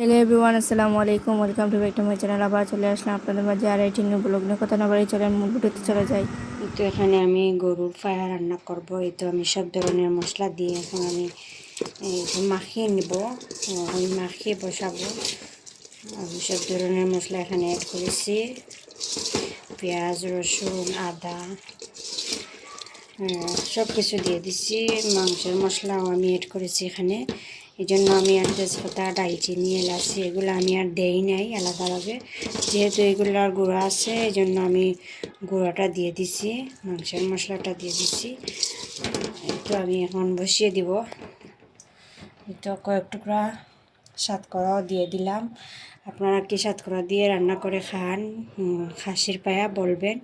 Hello everyone আসসালামু আলাইকুম welcome to back to my channel আবার চলে আসলাম আপনাদের মাঝে আর এই নিউ ব্লগ নিয়ে কথা না বাড়ি চলেন মূল ভিডিওতে চলে যাই। তো এখানে আমি গরুর ফায়া রান্না করব। এই তো আমি সব ধরনের মশলা দিয়ে এখন আমি মাখিয়ে নিব। ওই মাখিয়ে বসাবো। আমি সব ধরনের মশলা এখানে অ্যাড করেছি। পেঁয়াজ রসুন আদা হ্যাঁ, সব কিছু দিয়ে দিচ্ছি মাংসের মশলাও আমি অ্যাড করেছি এখানে। এই জন্য আমি আর তেজপাতা, ডালচিনি, এলাচি এগুলো আমি আর দেই নাই আলাদাভাবে। যেহেতু এগুলোর গুঁড়া আছে এই জন্য আমি গুঁড়াটা দিয়ে দিছি, মাংসের মশলাটা দিয়ে দিছি। তো আমি এখন বসিয়ে দিব। তো কয়েক টুকরা সাতকরাও দিয়ে দিলাম। আপনারা কি সাতকরা দিয়ে রান্না করে খান খাসির পায়া বলবেন।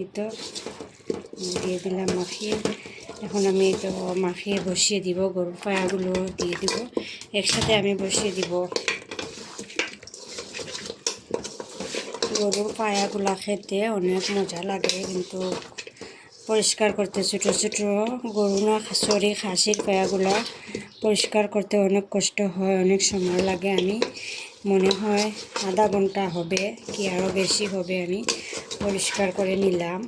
এই তো, দিয়ে দিলাম মাখিয়ে। এখন আমি তো মাখিয়ে বসিয়ে দিব, গরুর পায়াগুলো দিয়ে দিব। একসাথে আমি বসিয়ে দিব। গরুর পায়াগুলা খেতে অনেক মজা লাগে, কিন্তু পরিষ্কার করতে ছোটো ছোটো গরু না, সরি, খাসির পায়াগুলা পরিষ্কার করতে অনেক কষ্ট হয়, অনেক সময় লাগে। আমি, মনে হয় আধা ঘণ্টা হবে কি আরও বেশি হবে, আমি পরিষ্কার করে নিলাম।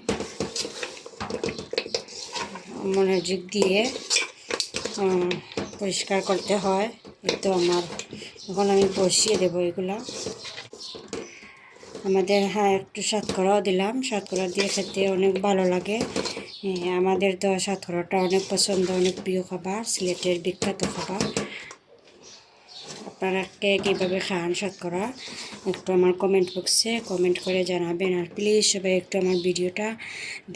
মনোযোগ দিয়ে পরিষ্কার করতে হয়। তো আমার, এখন আমি বসিয়ে দেবো এগুলা। আমাদের হ্যাঁ একটু সাতকরাও দিলাম। সাতকরা দিয়ে খেতে অনেক ভালো লাগে। আমাদের তো সাতকরাটা অনেক পছন্দ, অনেক প্রিয় খাবার, সিলেটের বিখ্যাত খাবার। আপনারা কে কীভাবে খান শতকরা একটু আমার কমেন্ট বক্সে কমেন্ট করে জানাবেন। আর প্লিজ সবাই একটু আমার ভিডিওটা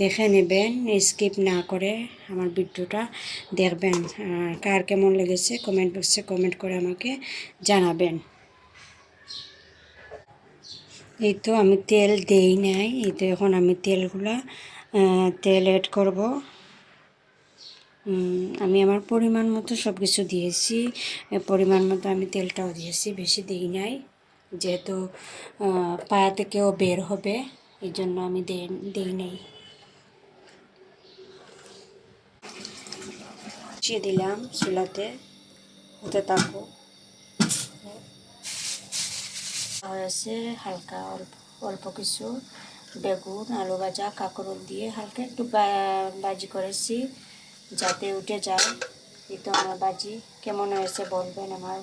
দেখে নেবেন স্কিপ না করে আমার ভিডিওটা দেখবেন। আর কার কেমন লেগেছে কমেন্ট বক্সে কমেন্ট করে আমাকে জানাবেন। এই তো আমি তেল দেই নাই, এই তো এখন আমি তেলগুলা তেল অ্যাড করব। আমি আমার পরিমাণ মতো সব কিছু দিয়েছি পরিমাণ মতো আমি তেলটাও দিয়েছি, বেশি দিই নাই। যেহেতু পায়া থেকেও বের হবে এই জন্য আমি দিই নাই। চিয়ে দিলাম চুলাতে হতে থাকব হয়েছে হালকা অল্প অল্প কিছু বেগুন, আলু ভাজা, কাঁকরোল দিয়ে হালকা একটু বা- ভাজি করেছি, যাতে উঠে যায়। এই তো আমার বাজি। কেমন হয়েছে বলবেন আমার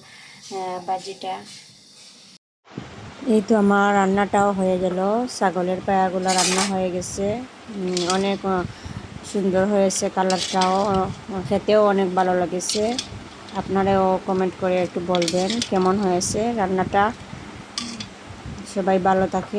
বাজিটা? এই তো আমার রান্নাটাও হয়ে গেল। ছাগলের পায়াগুলো রান্না হয়ে গেছে। অনেক সুন্দর হয়েছে কালারটাও। খেতেও অনেক ভালো লেগেছে। আপনারাও কমেন্ট করে একটু বলবেন কেমন হয়েছে রান্নাটা। সবাই ভালো থাকে।